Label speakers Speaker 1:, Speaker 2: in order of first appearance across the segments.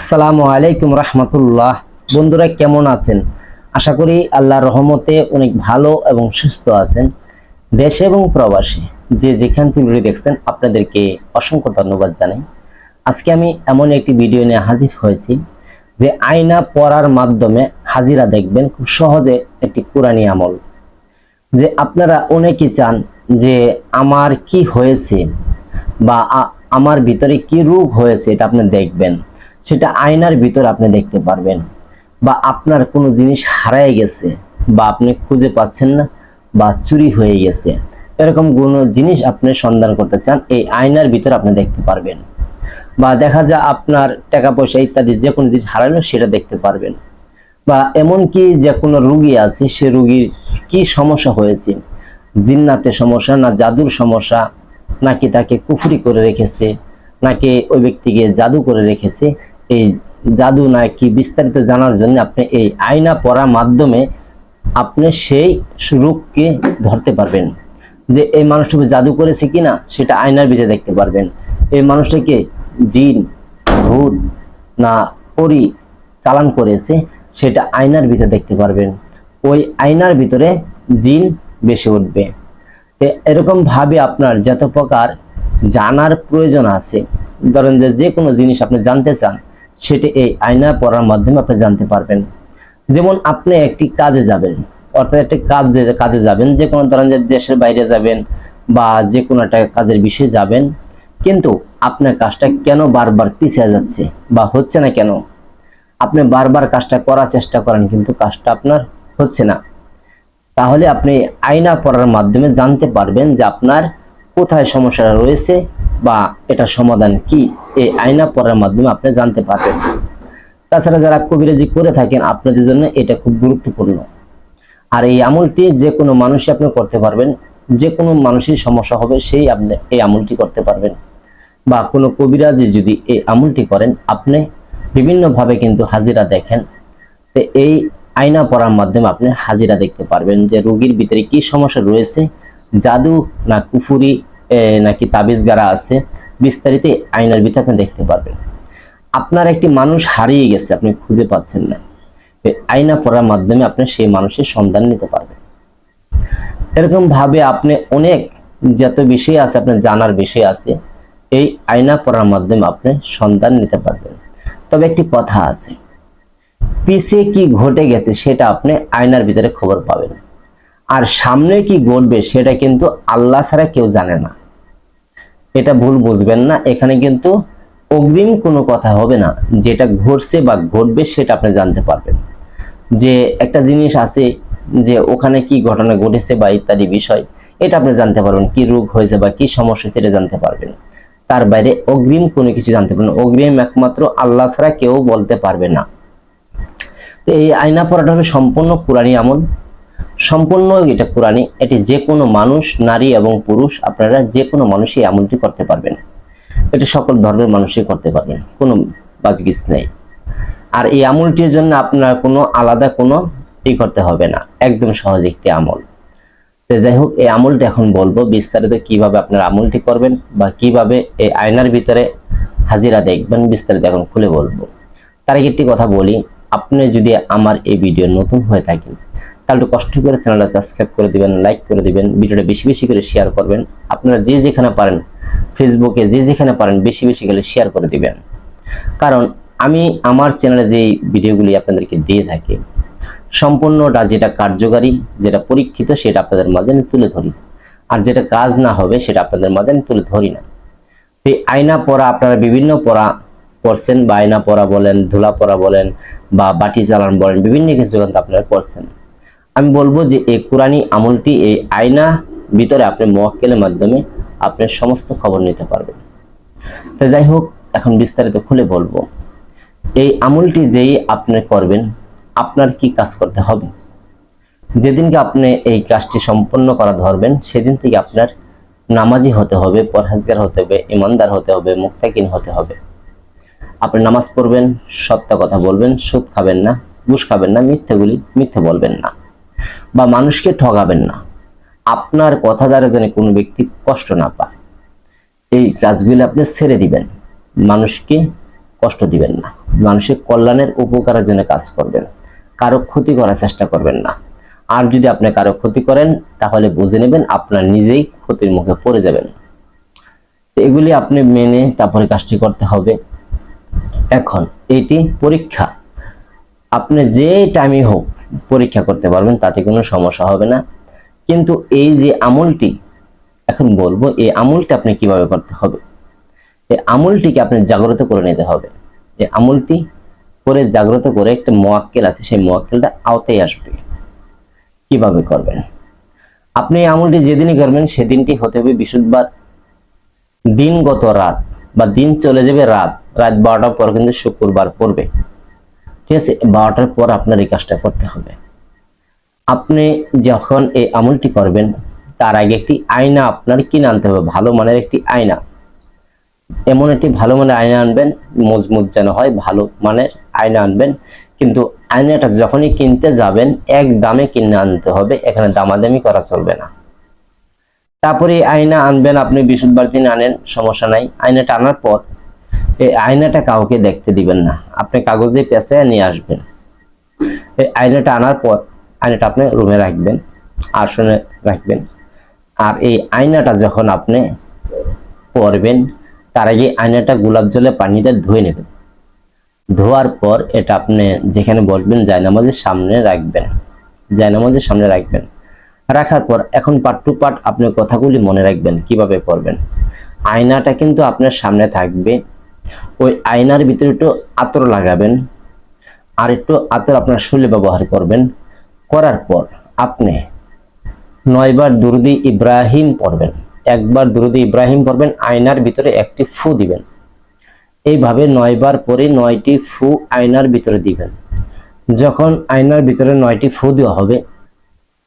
Speaker 1: আসসালামু আলাইকুম রহমতুল্লাহ। বন্ধুরা, কেমন আছেন? আশা করি আল্লাহর রহমতে অনেক ভালো এবং সুস্থ আছেন। দেশে এবং প্রবাসে যে যেখান থেকে দেখছেন, আপনাদেরকে অসংখ্য ধন্যবাদ জানাই। আজকে আমি এমন একটি ভিডিও নিয়ে হাজির হয়েছি, যে আয়না পড়ার মাধ্যমে হাজিরা দেখবেন খুব সহজে একটি কোরআনী আমল। যে আপনারা অনেকে চান যে আমার কি হয়েছে বা আমার ভিতরে কি রোগ হয়েছে এটা আপনি দেখবেন। সেটা আয়নার ভিতর আপনি দেখতে পারবেন বা আপনার কোনো জিনিস হারায় গেছে বা আপনি খুঁজে পাচ্ছেন না বা চুরি হয়ে গেছে। এরকম কোনো জিনিস আপনি সন্ধান করতে চান, এই আয়নার ভিতর আপনি দেখতে পারবেন। বা দেখা যায় আপনার টাকা পয়সা ইত্যাদি যে কোনো জিনিস হারালো সেটা দেখতে পারবেন। বা এমনকি যে কোনো রুগী আছে, সে রুগীর কি সমস্যা হয়েছে? জিন্নাতে সমস্যা না জাদুর সমস্যা? নাকি তাকে কুফরি করে রেখেছে? নাকি ওই ব্যক্তিকে জাদু করে রেখেছে? এই জাদু না কি বিস্তারিত জানার জন্য আপনি এই আয়না পড়ার মাধ্যমে আপনি সেই রোগকে ধরতে পারবেন। যে এই মানুষটাকে জাদু করেছে কিনা, সেটা আয়নার ভিতরে দেখতে পারবেন। এই মানুষটাকে জিন, ভূত না পরি চালান করেছে, সেটা আয়নার ভিতরে দেখতে পারবেন। ওই আয়নার ভিতরে জিন বেশি উঠবে। তো এরকম ভাবে আপনার যত প্রকার জানার প্রয়োজন আছে, ধরেন যে যে কোনো জিনিস আপনি জানতে চান সেটা এই আয়না পড়ার মাধ্যমে আপনি জানতে পারবেন। যেমন আপনি একটি কাজে যাবেন, অর্থাৎ একটি কাজে কাজে যাবেন, যে কোনো ধরেন যে দেশের বাইরে যাবেন বা যে কোনো একটা কাজের বিষয়ে যাবেন, কিন্তু আপনার কাজটা কেন বারবার পিছিয়ে যাচ্ছে বা হচ্ছে না কেন? আপনি বারবার কাজটা করার চেষ্টা করেন, কিন্তু কাজটা আপনার হচ্ছে না। তাহলে আপনি আয়না পড়ার মাধ্যমে জানতে পারবেন যে আপনার কোথায় সমস্যাটা রয়েছে বা এটা সমাধান কি? এই আয়না পড়ার মাধ্যমে আপনি জানতে পারবেন। তাছাড়া যারা কবিরাজি করে থাকেন, আপনাদের জন্য এটা খুব গুরুত্বপূর্ণ। আর এই আমলটি যে কোনো মানুষই আপনি করতে পারবেন। যে কোনো মানুষের সমস্যা হবে, সেই আপনি এই আমলটি করতে পারবেন। বা কোনো কবিরাজি যদি এই আমলটি করেন, আপনি বিভিন্নভাবে কিন্তু হাজিরা দেখেন। তো এই আয়না পড়ার মাধ্যমে আপনি হাজিরা দেখতে পারবেন যে রোগীর ভিতরে কি সমস্যা রয়েছে, জাদু না কুফুরি নাকি তাবিজ গারা আছে, বিস্তারিত আয়নার ভিতরে আপনি দেখতে পারবেন। আপনার একটি মানুষ হারিয়ে গেছে, আপনি খুঁজে পাচ্ছেন না। আয়না পড়ার মাধ্যমে আপনি সেই মানুষের সন্ধান নিতে পারবেন। এরকম ভাবে আপনি অনেক যত বিষয় আছে, আপনার জানার বিষয় আছে, এই আয়না পড়ার মাধ্যমে আপনি সন্ধান নিতে পারবেন। তবে একটি কথা আছে, পিছে কি ঘটে গেছে সেটা আপনি আয়নার ভিতরে খবর পাবেন। আর সামনে কি ঘটবে সেটা কিন্তু আল্লাহ ছাড়া কেউ জানে না। এটা ভুল বুঝবেন না। এখানে কিন্তু অগ্রিম কোনো কথা হবে না। যেটা ঘটছে বা ঘটবে সেটা আপনি জানতে পারবেন। যে একটা জিনিস আছে যে ওখানে কি ঘটনা ঘটেছে বা ইত্যাদি বিষয়, এটা আপনি জানতে পারবেন। কি রোগ হয়েছে বা কি সমস্যা সেটা জানতে পারবেন। তার বাইরে অগ্রিম কোনো কিছু জানতে পারবেন। অগ্রিম একমাত্র আল্লাহ ছাড়া কেউ বলতে পারবে না। তো এই আয়না পড়াটা হলো সম্পূর্ণ কোরআনী আমল। সম্পূর্ণ এটা কোরআনী এটি যে কোনো মানুষ, নারী এবং পুরুষ, আপনারা যে কোনো মানুষই আমলটি করতে পারবেন। এটা সকল ধর্মের মানুষই করতে পারবেন, কোনো বাজগিস নেই। আর এই আমলটির জন্য আপনার কোনো আলাদা কোনো ই করতে হবে না, একদম সহজ একটি আমল। তো যাই হোক, এই আমলটা এখন বলব, বিস্তারিত কীভাবে আপনার আমলটি করবেন বা কীভাবে এই আয়নার ভিতরে হাজিরা দেখবেন, বিস্তারিত এখন খুলে বলব। তার একটি কথা বলি, আপনি যদি আমার এই ভিডিও নতুন হয়ে থাকেন তাহলে কষ্ট করে চ্যানেলটা সাবস্ক্রাইব করে দিবেন লাইক করে দিবেন, ভিডিওটা বেশি বেশি করে শেয়ার করবেন। আপনারা যে যেখানে পারেন ফেসবুকে যে যেখানে পারেন, বেশি বেশি করে শেয়ার করে দিবেন। কারণ আমি আমার চ্যানেলে যে ভিডিওগুলি আপনাদেরকে দিয়ে থাকি, সম্পূর্ণটা যেটা কার্যকারী, যেটা পরীক্ষিত, সেটা আপনাদের মাঝে আমি তুলে ধরি। আর যেটা কাজ না হবে, সেটা আপনাদের মাঝে আমি তুলে ধরি না। এই আয়না পড়া আপনারা বিভিন্ন পড়া পড়ছেন বা আয়না পড়া বলেন, ধুলা পড়া বলেন, বা বাটি চালান বলেন, বিভিন্ন কিছু কিন্তু আপনারা পড়ছেন আমি বলব যে এই কোরআনী আমলটি এই আয়না ভিতরে আপনি মোয়াক্কেলের মাধ্যমে আপনার সমস্ত খবর নিতে পারবেন। তো যাই হোক, এখন বিস্তারিত খুলে বলব। এই আমলটি যেই আপনি করবেন, আপনার কি কাজ করতে হবে? যেদিনকে আপনি এই কাজটি সম্পন্ন করা ধরবেন, সেদিন থেকে আপনার নামাজি হতে হবে, পরহেজগার হতে হবে, ইমানদার হতে হবে মুক্তাকিন হতে হবে। আপনি নামাজ পড়বেন, সত্য কথা বলবেন, সুদ খাবেন না, ঘুষ খাবেন না মিথ্যেগুলি মিথ্যে বলবেন না। বা মানুষকে ঠগাবেন না। আপনার কথা দ্বারা যেন কোনো ব্যক্তি কষ্ট না পায়। এই কাজগুলি আপনি ছেড়ে দিবেন। মানুষকে কষ্ট দিবেন না। মানুষের কল্যাণের উপকারের জন্য কাজ করবেন। কারও ক্ষতি করার চেষ্টা করবেন না। আর যদি আপনি কারও ক্ষতি করেন, তাহলে বুঝে নেবেন আপনার নিজেই ক্ষতির মুখে পড়ে যাবেন। এগুলি আপনি মেনে তারপরে কাজটি করতে হবে। এখন, এটি পরীক্ষা। আপনি যে টাইমে হোক পরীক্ষা করতে পারবেন, তাতে কোনো সমস্যা হবে না। কিন্তু এই যে আমলটি, এখন বলব, এই আমলটি আপনি কীভাবে করতে হবে? এই আমলটিকে আপনি জাগ্রত করে নিতে হবে। এই আমলটি করে জাগ্রত করে একটা মোয়াক্কেল আছে, সেই মোয়াক্কেলটা আওতায় আসবে। কীভাবে করবেন? আপনি এই আমলটি যেদিনই করবেন, সেদিনটি হতে হবে বিশুদ্ধবার দিনগত রাত বা দিন চলে যাবে রাত। রাত বারোটার পর কিন্তু শুক্রবার পড়বে। ঠিক আছে? বারোটার পর আপনার এই কাজটা করতে হবে। আপনি যখন এই আমলটি করবেন, তার আগে একটি আয়না আপনার কিনে আনতে হবে, ভালো মানের একটি আয়না। এমন একটি ভালো মানের আয়না আনবেন, মজবুত যেন হয়, ভালো মানের আয়না আনবেন। কিন্তু আয়নাটা যখনই কিনতে যাবেন, এক দামে কিনে আনতে হবে, এখানে দামাদামি করা চলবে না। তারপরে আয়না আনবেন, আপনি বৃহস্পতিবার দিন আনেন, সমস্যা নাই। আয়নাটা আনার পর এই আয়নাটা কাউকে দেখতে দিবেন না। আপনি কাগজ দিয়ে পেঁচায় নিয়ে আসবেন। এই আয়নাটা আনার পর আয়নাটা আপনি রুমে রাখবেন, আসনে রাখবেন। আর এই আয়নাটা যখন আপনি পরবেন, তার আগে আয়নাটা গোলাপ জলে পানিতে ধুয়ে নেবেন। ধোয়ার পর এটা আপনি যেখানে বসবেন, জায়নামাজের সামনে রাখবেন। জায়নামাজের সামনে রাখবেন। রাখার পর এখন পার্ট টু পার্ট আপনি কথাগুলি মনে রাখবেন, কীভাবে করবেন আয়নাটা কিন্তু আপনার সামনে থাকবে ওই আয়নার ভিতরে একটু আতর লাগাবেন আর একটু আতর আপনার শরীরে ব্যবহার করবেন। করার পর আপনি নয়বার দুরুদি ইব্রাহিম পড়বেন। একবার দুরুদি ইব্রাহিম পড়বেন, আয়নার ভিতরে একটি ফু দিবেন। এইভাবে নয়বার পরে নয়টি ফু আয়নার ভিতরে দিবেন। যখন আয়নার ভিতরে নয়টি ফু দেওয়া হবে,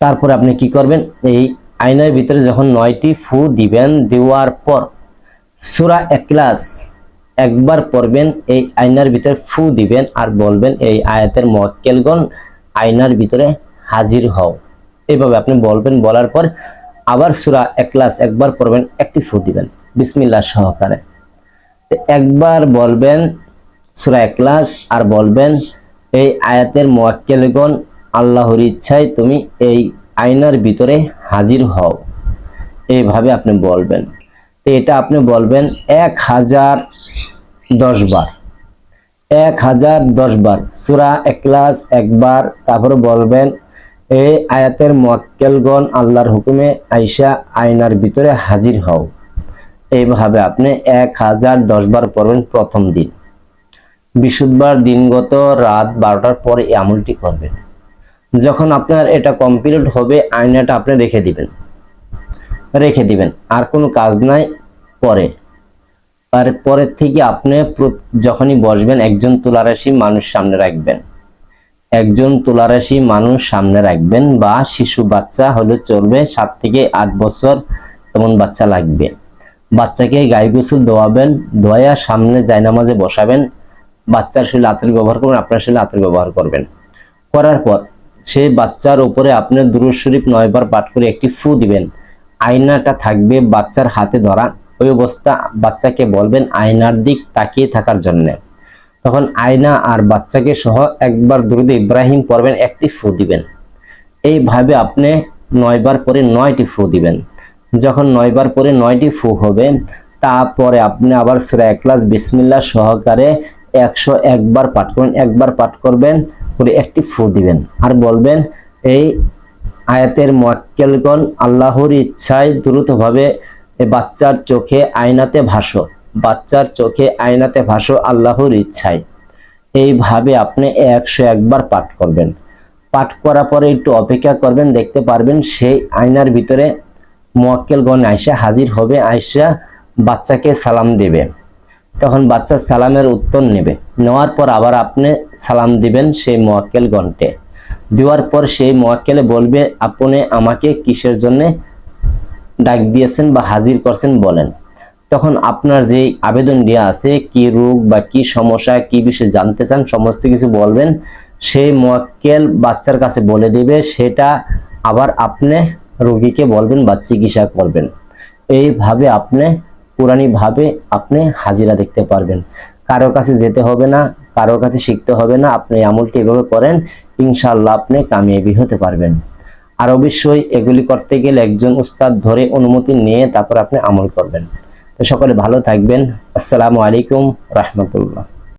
Speaker 1: তারপরে আপনি কি করবেন? এই আয়নার ভিতরে যখন নয়টি ফু দিবেন, দেওয়ার পর সুরা একলাস একবার পড়বেন, এই আয়নার ভিতরে ফু দিবেন আর বলবেন, এই আয়াতের মক্কেলগণ আয়নার ভিতরে হাজির হও। এইভাবে আপনি বলবেন, বলার পর আবার সুরা একলাস একবার পড়বেন, একটি ফু দিবেন। বিসমিল্লাহ সহকারে। একবার বলবেন সুরা একলাস আর বলবেন, এই আয়াতের মোয়াক্কেলগণ আল্লাহর ইচ্ছায় তুমি এই আয়নার ভিতরে হাজির হও। এইভাবে আপনি বলবেন। তো এটা আপনি বলবেন, এক হাজার দশ বার এক হাজার দশ বার সুরা একলাস একবার, তারপরে বলবেন এই আয়াতের মক্কেলগণ আল্লাহর হুকুমে আইসা আয়নার ভিতরে হাজির হও। এইভাবে আপনি এক হাজার দশ বার পড়বেন প্রথম দিন। বিশুদ্ধবার দিনগত রাত বারোটার পরে এই আমলটি করবেন। যখন আপনার এটা কমপ্লিট হবে, আয়নাটা আপনি রেখে দিবেন। রেখে দিবেন। আর কোনো কাজ নাই পরে। আর পরের থেকে আপনি যখনই বসবেন, একজন তুলারাশি মানুষ সামনে রাখবেন। একজন তুলারাশি মানুষ সামনে রাখবেন বা শিশু বাচ্চা হলে চলবে সাত থেকে আট বছর এমন বাচ্চা লাগবে। বাচ্চাকে গায়ে গোসল দোয়াবেন, দোয়া সামনে জায়নামাজে বসাবেন। বাচ্চার শরীরে আতর ব্যবহার করবেন, আপনার শরীরে আতর ব্যবহার করবেন। করার পর সে বাচ্চার উপরে আপনি দুরুদ শরীফ নয়বার পাঠ করে একটি ফু দিবেন। আয়নাটা থাকবে বাচ্চার হাতে ধরা। ওই অবস্থা বাচ্চাকে বলবেন আয়নার দিক তাকিয়ে থাকার জন্য। তখন আয়না আর বাচ্চাকে সহ একবার দুরুদ ইব্রাহিম পড়বেন একটি ফু দিবেন। এইভাবে আপনি নয়বার পরে নয়টি ফু দিবেন। যখন নয়বার পরে নয়টি ফু হবে, তারপরে আপনি আবার সুরা একলাস বিসমিল্লাহ সহকারে একশো একবার পাঠ করবেন, একবার পাঠ করবেন, করে একটি ফু দিবেন। আর বলবেন, এই আয়াতের মোয়াক্কেলগণ আল্লাহর ইচ্ছায় দ্রুতভাবে বাচ্চার চোখে আয়নাতে ভাসো, বাচ্চার চোখে আয়নাতে ভাসো আল্লাহর ইচ্ছায়। এইভাবে আপনি একশো একবার পাঠ করবেন। পাঠ করার পরে একটু অপেক্ষা করবেন, দেখতে পারবেন সেই আয়নার ভিতরে মোয়াক্কেলগণ আয়সা হাজির হবে আয়সা বাচ্চাকে সালাম দেবে। তখন বাচ্চা সালামের উত্তর নেবে। নেওয়ার পর আবার আপনি সালাম দিবেন সেই মোয়াক্কেল গণটে দেওয়ার পর সেই মোয়াক্কেলে বলবে, আপনি আমাকে কিসের জন্য ডাক দিয়েছেন বা হাজির করছেন বলেন। তখন আপনার যে আবেদন দেওয়া আছে, কি রোগ বা কি সমস্যা, কি বিষয়ে জানতে চান, সমস্ত কিছু বলবেন। সেই মোয়াক্কেল বাচ্চার কাছে বলে দিবে, সেটা আবার আপনি রোগীকে বলবেন বা চিকিৎসা করবেন। এইভাবে আপনি পুরানি ভাবে আপনি হাজিরা দেখতে পারবেন। কারও কাছে যেতে হবে না কারোর কাছে শিখতে হবে না, আপনি আমলটি এভাবে করেন, ইনশাআল্লাহ আপনি কামিয়াবি হতে পারবেন। আর অবশ্যই এগুলি করতে গেলে একজন উস্তাদ ধরে অনুমতি নিয়ে তারপর আপনি আমল করবেন। তো সকলে ভালো থাকবেন। আসসালামু আলাইকুম রহমতুল্লাহ।